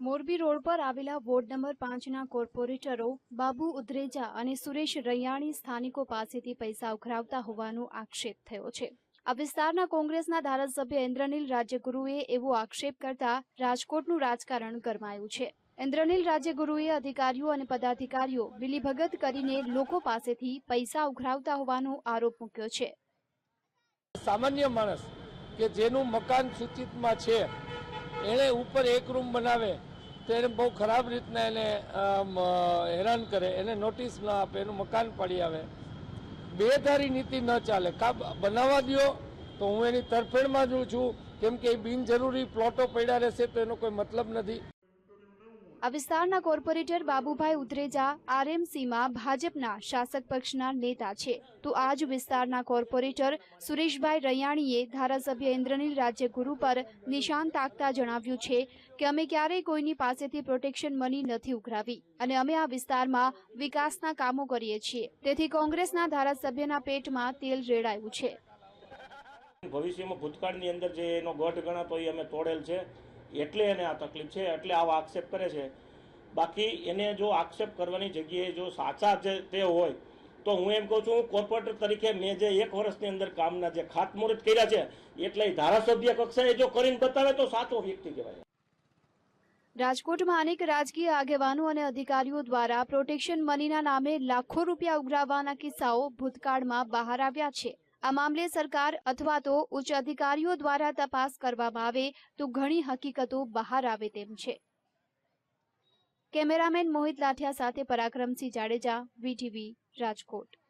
Morbi road પર આવેલા ward number પાંચના કોર્પોરેટરો બાબુ ઉદ્રેજા અને સુરેશ રૈયાણી સ્થાનિકો પાસેથી પૈસા ઉઘરાવતા હોવાનો આક્ષેપ થયો છે. આ વિસ્તારના કોંગ્રેસના ધારાસભ્ય ઇન્દ્રનીલ રાજ્યગુરુએ એવો આક્ષેપ કરતા રાજકોટનું રાજકારણ ગરમાયું છે. ઇન્દ્રનીલ રાજ્યગુરુએ અધિકારીઓ અને પદાધિકારીઓ મિલીભગત કરીને લોકો પાસેથી પૈસા ઉઘરાવતા હોવાનો આરોપ મૂક્યો છે. સામાન્ય માણસ કે જેનું મકાન સૂચિતમાં છે એણે ઉપર એક રૂમ બનાવે, તો એને બહુ ખરાબ રીતના એને હેરાન કરે. એને નોટિસ ન આપે, એનું મકાન પાડી આવે. બેધારી નીતિ ન ચાલે. કા બનાવવા દ્યો, તો હું એની તરફેણમાં જ છું. કેમ કે એ બિનજરૂરી પ્લોટો પડ્યા રહેશે, તો એનો કોઈ મતલબ નથી. આ વિસ્તારના કોર્પોરેટર બાબુભાઈ ઉદ્રેજા આરએમસીમાં ભાજપના શાસક પક્ષના નેતા છે. તો આ જ વિસ્તારના કોર્પોરેટર સુરેશભાઈ રૈયાણીએ ધારાસભ્ય ઇન્દ્રનીલ રાજ્યગુરુ પર નિશાન તાકતા જણાવ્યું છે કે અમે ક્યારેય કોઈની પાસેથી પ્રોટેક્શન મની નથી ઉઘરાવી અને અમે આ વિસ્તારમાં વિકાસના કામો કરીએ છીએ. તેથી કોંગ્રેસના ધારાસભ્યના પેટમાં તેલ રેડાયું છે. ભવિષ્યમાં ભૂતકાળની અંદર જે એનો ગઢ ગણાતો એ અમે તોડેલ છે. એટલે એને આ તકલીફ છે, એટલે આવો આક્ષેપ કરે છે. બાકી એને જો આક્ષેપ કરવાની જગ્યાએ જો સાચા જે તે હોય, તો હું એમ કહું છું કોર્પોરેટર તરીકે મેં જે એક વર્ષની અંદર કામના જે ખાતમુહૂર્ત કર્યા છે, એટલે ધારાસભ્ય કક્ષાએ જો કરીને બતાવે તો સાચો વ્યક્તિ કહેવાય. રાજકોટમાં અનેક રાજકીય આગેવાનો અને અધિકારીઓ દ્વારા પ્રોટેક્શન મનીના નામે લાખો રૂપિયા ઉઘરાવવાના કિસ્સાઓ ભૂતકાળમાં બહાર આવ્યા છે. આ મામલે સરકાર અથવા તો ઉચ્ચ અધિકારીઓ દ્વારા તપાસ કરવામાં આવે તો ઘણી હકીકતો બહાર આવે તેમ છે. કેમેરામેન મોહિત લાઠિયા સાથે પરાક્રમસિંહ જાડેજા, વીટીવી, રાજકોટ.